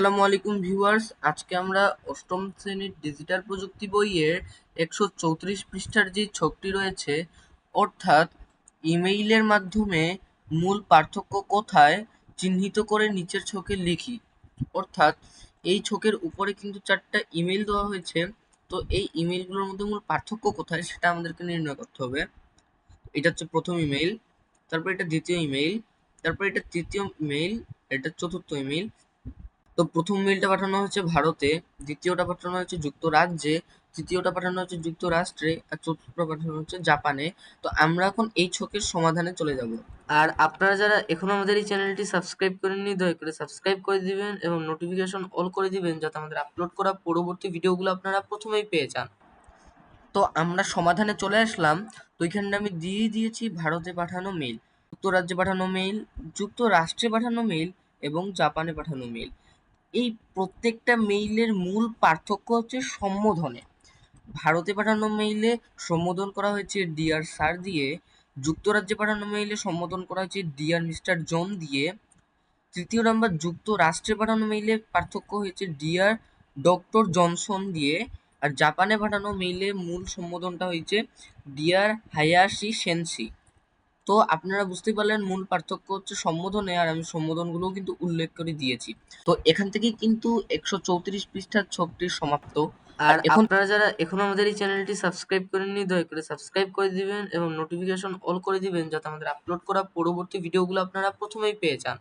আসসালামু আলাইকুম ভিউয়ার্স। আজকে আমরা অষ্টম শ্রেণির ডিজিটাল প্রযুক্তি বইয়ের একশো চৌত্রিশ পৃষ্ঠার যে ছকটি রয়েছে, অর্থাৎ ইমেইলের মাধ্যমে মূল পার্থক্য কোথায় চিহ্নিত করে নিচের ছকে লিখি। অর্থাৎ এই ছকের উপরে কিন্তু চারটা ইমেইল দেওয়া হয়েছে, তো এই ইমেইলগুলোর মধ্যে মূল পার্থক্য কোথায় সেটা আমাদেরকে নির্ণয় করতে হবে। এটা হচ্ছে প্রথম ইমেইল, তারপর এটা দ্বিতীয় ইমেইল, তারপর এটা তৃতীয় ইমেইল, এটা চতুর্থ ইমেইল তো প্রথম মেইলটা পাঠানো হয়েছে ভারতে, দ্বিতীয়টা পাঠানো হয়েছে যুক্তরাজ্যে, তৃতীয়টা পাঠানো হচ্ছে যুক্তরাষ্ট্রে, আর চতুর্থটা পাঠানো হচ্ছে জাপানে। তো আমরা এখন এই ছকের সমাধানে চলে যাব। আর আপনারা যারা এখনও আমাদের এই চ্যানেলটি সাবস্ক্রাইব করেননি, দয়া করে সাবস্ক্রাইব করে দিবেন এবং নোটিফিকেশন অল করে দিবেন যাতে আমাদের আপলোড করা পরবর্তী ভিডিওগুলো আপনারা প্রথমেই পেয়ে যান। তো আমরা সমাধানে চলে আসলাম। তো এখানে আমি দিয়ে দিয়েছি ভারতে পাঠানো মেইল যুক্তরাজ্যে পাঠানো মেইল যুক্তরাষ্ট্রে পাঠানো মেইল এবং জাপানে পাঠানো মেইল এই প্রত্যেকটা মেইলের মূল পার্থক্য হচ্ছে সম্বোধনে। ভারতে পাঠানো মেইলে সম্বোধন করা হয়েছে ডিয়ার স্যার দিয়ে, যুক্তরাজ্যে পাঠানো মেইলে সম্বোধন করা হয়েছে ডিয়ার মিস্টার জন দিয়ে, তৃতীয় নাম্বার, যুক্তরাষ্ট্রে পাঠানো মেইলে পার্থক্য হয়েছে ডিয়ার ডক্টর জনসন দিয়ে, আর জাপানে পাঠানো মেইলে মূল সম্বোধনটা হয়েছে ডিয়ার হায়াশি সেনসি তো আপনারা বুঝতেই পারলেন মূল পার্থক্য হচ্ছে সম্বোধনে আর আমি সম্বোধনগুলোও কিন্তু উল্লেখ করে দিয়েছি। তো এখান থেকে কিন্তু একশো চৌত্রিশ পৃষ্ঠার ছবিটি সমাপ্ত। আর এখন আপনারা যারা এখনও আমাদের এই চ্যানেলটি সাবস্ক্রাইব করেননি দয়া করে সাবস্ক্রাইব করে দিবেন এবং নোটিফিকেশন অল করে দিবেন যাতে আমাদের আপলোড করা পরবর্তী ভিডিওগুলো আপনারা প্রথমেই পেয়ে যান।